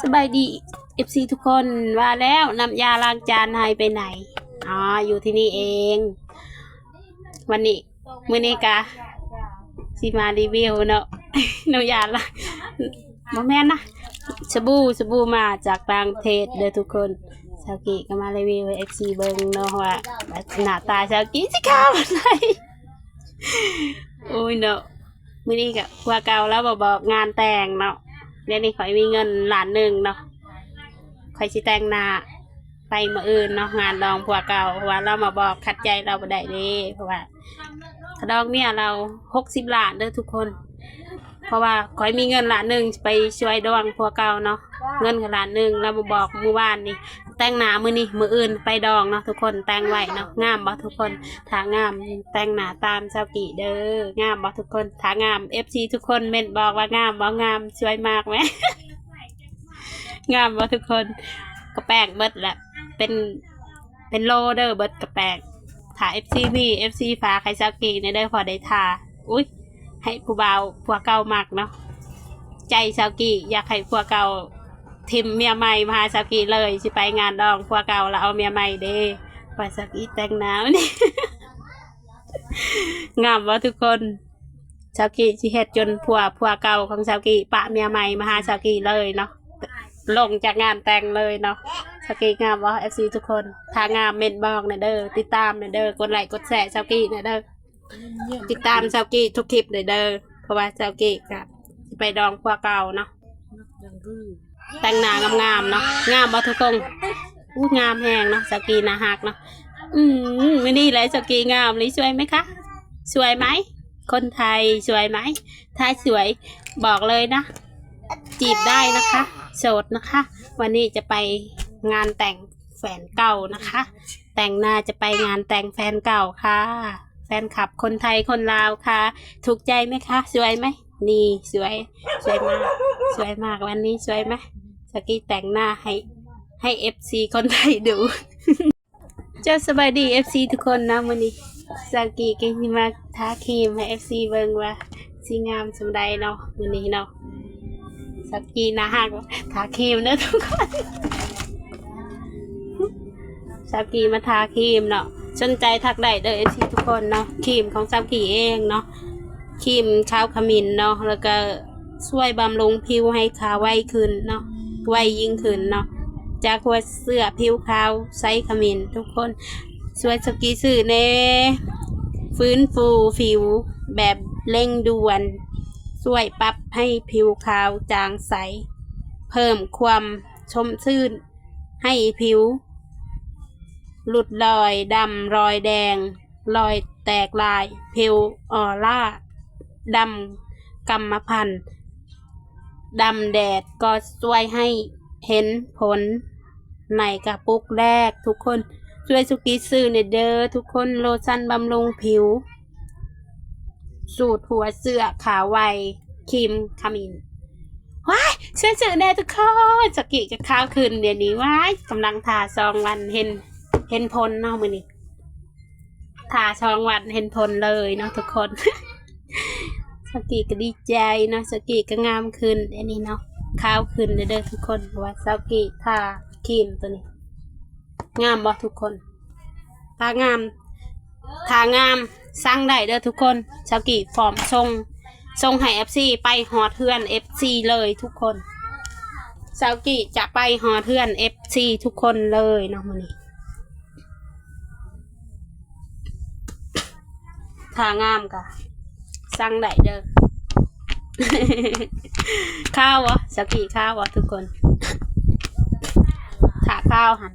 สบายดีเอฟซีทุกคนว่าแล้วน้ำยาล้างจานหายไปไหนอ๋ออยู่ที่นี่เอง วันนี้มื้อนี้กะสิมารีวิวเนาะน้ำยาล้างบ่แม่นนะสบู่สบู่มาจากต่างประเทศเด้อทุกคนชาวกีก็มารีวิวเอฟซีเบิงเนาะว่าหน้าตาชาวกีสิขาวอะไรโอ้ยเนาะมื้อนี้ก็พัวเก่าแล้วบ่บอกงานแต่งเนาะ เดี๋ยวนี้ข่อยมีเงินล้านหนึ่งเนาะข่อยสิแต่งหน้าไปมาอื่นเนาะงานดองผัวเก่าเพราะว่าเรามาบอกขัดใจเราบ่ได้เลยเพราะว่าขดองเนี่ยเราหกสิบล้านเด้อทุกคน ราะว่าข่อยมีเงินล้านหนึ่งไปช่วยดองผัวเก่าเนาะเงินกับล้านหนึ่งเรามาบอกมือวานนี่แต่งหน้ามือนี่มืออื่นไปดองเนาะทุกคนแต่งไว้เนาะงามบ่ทุกคนถ้างามแต่งหน้าตามชาวกีเด้องามบ่ทุกคนถ้างามเอฟซีทุกคนเม่นบอกว่างามบ่งามสวยมากไหมงามบ่ทุกคนกระแป้งเบิดแหละเป็นเป็นโลเด้อเบิดกระแป้งถ่าเอฟซีนี่เอฟซีฟ้าใครชาวกีในเด้อพอได้ทาอุ้ย ให้ผู้บ่าวผัวเก่ามากเนาะใจชาวกีอยากให้ผัวเก่าทิมเมียใหม่มาหาชาวกีเลยสิไปงานดองผัวเก่าแล้วเอาเมียใหม่เด้ไปชาวกีแต่งหนาวนี่งามบ่ทุกคนชาวกีสิเฮ็ดจนผัวผัวเก่าของชาวกีปะเมียใหม่มาหาชาวกีเลยเนาะลงจากงานแต่งเลยเนาะชาวกีงามว่าเอฟซีทุกคนถ้างามเมนบอกนะเด้อติดตามนะเด้อกดไลค์กดแชร์ชาวกีนะเด้อ ติดตามชาวกีทุกคลิปเลยเด้อเพราะว่าชาวกีกับไปดองผัวเก่าเนาะแต่งหน้างามๆเนาะงามบ่ทุกคนอู้งามแหงเนาะชาวกีนะฮักเนาะอืมไม่นี่แหละชาวกีงามเลยสวยไหมคะสวยไหมคนไทยสวยไหมถ้าสวยบอกเลยนะ จีบได้นะคะ โสดนะคะ วันนี้จะไปงานแต่งแฟนเก่านะคะ แต่งหน้าจะไปงานแต่งแฟนเก่าค่ะ นคลับคนไทยคนลาวค่ะ ถูกใจไหมคะ สวยไหมนี่สวย สวยมาก สวยมากวันนี้สวยไหมสกี้แต่งหน้าให้ให้เอฟซีคนไทยดูเจ้าสบายดีเอฟซีทุกคนนะวันนี้สกีกินมาทาครีมให้เอฟซีเบิงว่าสีงามสมใดเนาะมื้อนี้เนาะสกีนะฮักทาครีมเด้อทุกคนสกีมาทาครีมเนาะ สนใจทักได้เด้อเอฟซีทุกคนเนาะครีมของสากีเองเนาะครีมขาวขมิ้นเนาะแล้วก็ช่วยบำรุงผิวให้ขาวไวขึ้นเนาะไวยิ่งขึ้นเนาะจากหัวเสื้อผิวขาวใสขมิ้นทุกคนสวยสกีสื่อเน่ฟื้นฟูผิวแบบเร่งด่วนช่วยปรับให้ผิวขาวจางใส เพิ่มความชมชื่นให้ผิว หลุดรอยดำรอยแดง รอยแตกลาย ผิวออร่าดำกรรมพันธุ์ดำแดดก็ช่วยให้เห็นผลในกระปุกแรกทุกคนช่วยสุกิซื้อเนเดอร์ทุกคนโลชั่นบำรุงผิว สูตรหัวเสื้อขาวไวครีมขมิ้นว้ายช่วยซื้อแน่ทุกคนสกิจะข้าวคืนเดี๋ยวนี้ว้ายกำลังทาซองวันเห็น เห็นผลเนาะมือนี้ทาซองวันเห็นผลเลยเนาะทุกคนสกิก็ดีใจเนาะสกิก็งามขึ้นเดี๋ยวนี้เนาะข้าวขึ้นเด้อทุกคนว่าสกิทาครีมตัวนี้ งามบ่ทุกคนถ้างามถ้างามสร้างได้เด้อทุกคนชาวกีฟอร์มทรงทรงให้เอฟซีไปหอเทือนเอฟซีเลยทุกคนชาวกีจะไปหอเทือนเอฟซีทุกคนเลยเนาะมันนี้ ทางามกะสร้างได้เด้อข้าววะสกีข้าววะทุกคนถาข้าวหัน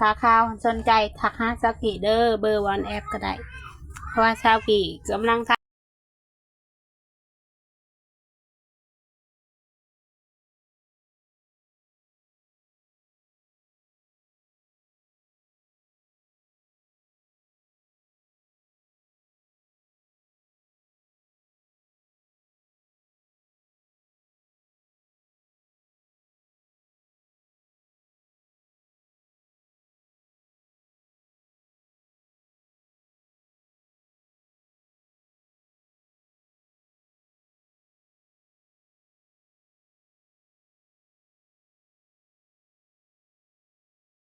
ถาข้าวสนใจทักหาสกีเดอร์เบอร์วันแอปก็ได้ เพราะว่าสาวกีกำลังท